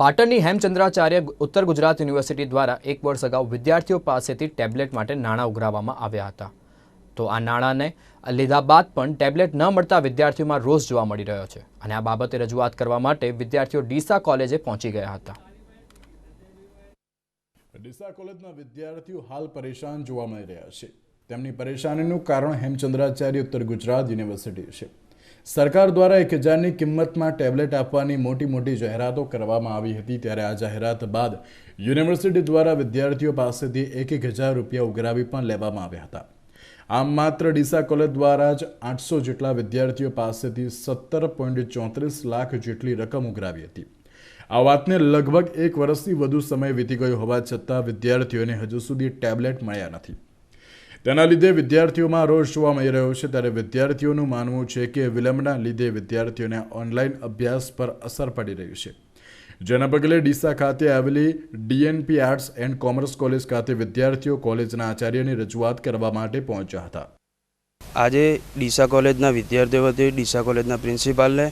પાટણની હેમચંદ્રાચાર્ય ઉત્તર ગુજરાત યુનિવર્સિટી દ્વારા એક વર્ષ અગાઉ વિદ્યાર્થીઓ પાસેથી ટેબ્લેટ માટે નાણાં ઉઘરાવવામાં આવ્યા હતા. તો આ નાણાંને લીધા બાદ પણ ટેબ્લેટ ન મળતા વિદ્યાર્થીઓમાં રોષ જોવા મળી રહ્યો છે અને આ બાબતે રજૂઆત કરવા માટે વિદ્યાર્થીઓ ડીસા કોલેજે પહોંચી ગયા હતા. ડીસા કોલેજના વિદ્યાર્થીઓ હાલ પરેશાન જોવા મળી રહ્યા છે. તેમની પરેશાનીનું કારણ હેમચંદ્રાચાર્ય ઉત્તર ગુજરાત યુનિવર્સિટી છે. સરકાર દ્વારા એક હજારની કિંમતમાં ટેબ્લેટ આપવાની મોટી મોટી જાહેરાતો કરવામાં આવી હતી ત્યારે આ જાહેરાત બાદ યુનિવર્સિટી દ્વારા વિદ્યાર્થીઓ પાસેથી એક એક હજાર રૂપિયા ઉઘરાવી પણ લેવામાં આવ્યા હતા. આમ માત્ર ડીસા કોલેજ દ્વારા જ આઠસો જેટલા વિદ્યાર્થીઓ પાસેથી સત્તર પોઈન્ટ ચોત્રીસ લાખ જેટલી રકમ ઉઘરાવી હતી. આ વાતને લગભગ એક વર્ષથી વધુ સમય વીતી ગયો હોવા છતાં વિદ્યાર્થીઓને હજુ સુધી ટેબ્લેટ મળ્યા નથી. તેના લીધે વિદ્યાર્થીઓમાં રોષ જોવા મળી રહ્યો છે. ત્યારે વિદ્યાર્થીઓનું માનવું છે કે વિલંબના લીધે વિદ્યાર્થીઓને ઓનલાઈન અભ્યાસ પર અસર પડી રહી છે. જેના પગલે ડીસા ખાતે આવેલી DNP arts and commerce college ખાતે વિદ્યાર્થીઓ કોલેજના આચાર્યની રજૂઆત કરવા માટે પહોંચ્યા હતા. આજે ડીસા કોલેજના વિદ્યાર્થીઓ વતી ડીસા કોલેજના પ્રિન્સિપાલને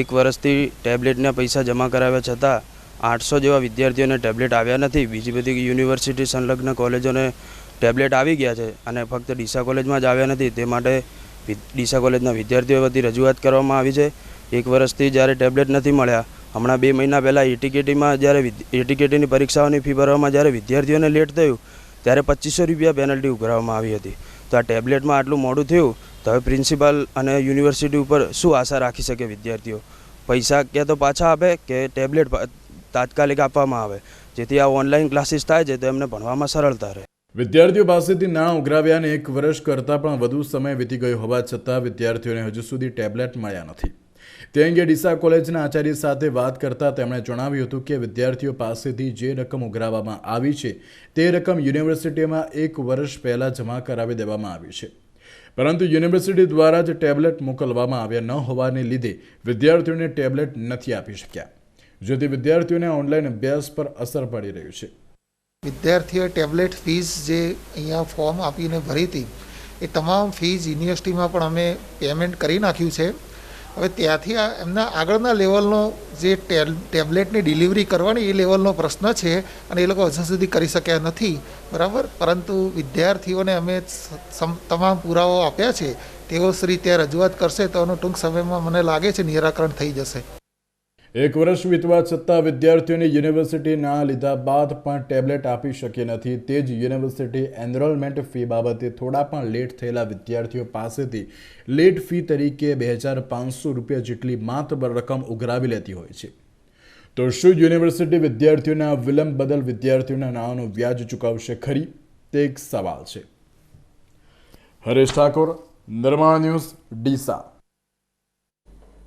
એક વર્ષથી ટેબ્લેટના પૈસા જમા કરાવ્યા છતાં આઠસો જેવા વિદ્યાર્થીઓને ટેબ્લેટ આવ્યા નથી. બીજી બધી યુનિવર્સિટી સંલગ્ન કોલેજોને ટેબ્લેટ આવી ગયા છે અને ફક્ત ડીસા કોલેજમાં જ આવ્યા નથી, તે માટે ડીસા કોલેજના વિદ્યાર્થીઓ વતી રજૂઆત કરવામાં આવી છે. એક વર્ષથી જ્યારે ટેબ્લેટ નથી મળ્યા, હમણાં બે મહિના પહેલાં એટીકેટીમાં જ્યારે એટીકેટીની પરીક્ષાઓની ફી ભરવામાં જ્યારે વિદ્યાર્થીઓને લેટ થયું, ત્યારે પચીસો રૂપિયા પેનલ્ટી ઉઘરાવવામાં આવી હતી. તો આ ટેબ્લેટમાં આટલું મોડું થયું, તો હવે પ્રિન્સિપાલ અને યુનિવર્સિટી ઉપર શું આશા રાખી શકે વિદ્યાર્થીઓ? પૈસા ક્યાં તો પાછા આપે કે ટેબ્લેટ તાત્કાલિક આપવામાં આવે? જેથી આ ઓનલાઈન ક્લાસીસ થાય છે તો એમને ભણવામાં સરળતા રહે. વિદ્યાર્થીઓ પાસેથી નાણાં ઉઘરાવ્યાને એક વર્ષ કરતાં પણ વધુ સમય વીતી ગયો હોવા છતાં વિદ્યાર્થીઓને હજુ સુધી ટેબ્લેટ મળ્યા નથી. તે અંગે ડીસા કોલેજના આચાર્ય સાથે વાત કરતાં તેમણે જણાવ્યું હતું કે વિદ્યાર્થીઓ પાસેથી જે રકમ ઉઘરાવવામાં આવી છે, તે રકમ યુનિવર્સિટીમાં એક વર્ષ પહેલાં જમા કરાવી દેવામાં આવી છે. પરંતુ યુનિવર્સિટી દ્વારા જ ટેબ્લેટ મોકલવામાં આવ્યા ન હોવાને લીધે વિદ્યાર્થીઓને ટેબ્લેટ નથી આપી શક્યા, જેથી વિદ્યાર્થીઓને ઓનલાઈન અભ્યાસ પર અસર પડી રહ્યું છે. વિદ્યાર્થીઓએ ટેબ્લેટ ફીસ જે અહીંયા ફોર્મ આપીને ભરી હતી, એ તમામ ફીસ યુનિવર્સિટીમાં પણ અમે પેમેન્ટ કરી નાખ્યું છે. હવે ત્યાંથી આ એમના આગળના લેવલનો જે ટેબ્લેટની ડિલિવરી કરવાની એ લેવલનો પ્રશ્ન છે અને એ લોકો હજુ સુધી કરી શક્યા નથી, બરાબર? પરંતુ વિદ્યાર્થીઓને અમે તમામ પુરાવાઓ આપ્યા છે. તેઓ શ્રી ત્યાં રજૂઆત કરશે તો એનું ટૂંક સમયમાં મને લાગે છે નિરાકરણ થઈ જશે. એક વર્ષ વીતવા છતાં વિદ્યાર્થીઓને યુનિવર્સિટી ના લીધા બાદ પણ ટેબ્લેટ આપી શકી નથી. તે જ યુનિવર્સિટી એનરોલમેન્ટ ફી બાબતે થોડા પણ લેટ થયેલા વિદ્યાર્થીઓ પાસેથી લેટ ફી તરીકે બે હજાર પાંચસો રૂપિયા જેટલી માતબર રકમ ઉઘરાવી લેતી હોય છે. તો શું યુનિવર્સિટી વિદ્યાર્થીઓના વિલંબ બદલ વિદ્યાર્થીઓના નાણાંનું વ્યાજ ચૂકવશે ખરી? તે એક સવાલ છે. હરેશ ઠાકોર, નિર્માણ ન્યૂઝ, ડીસા.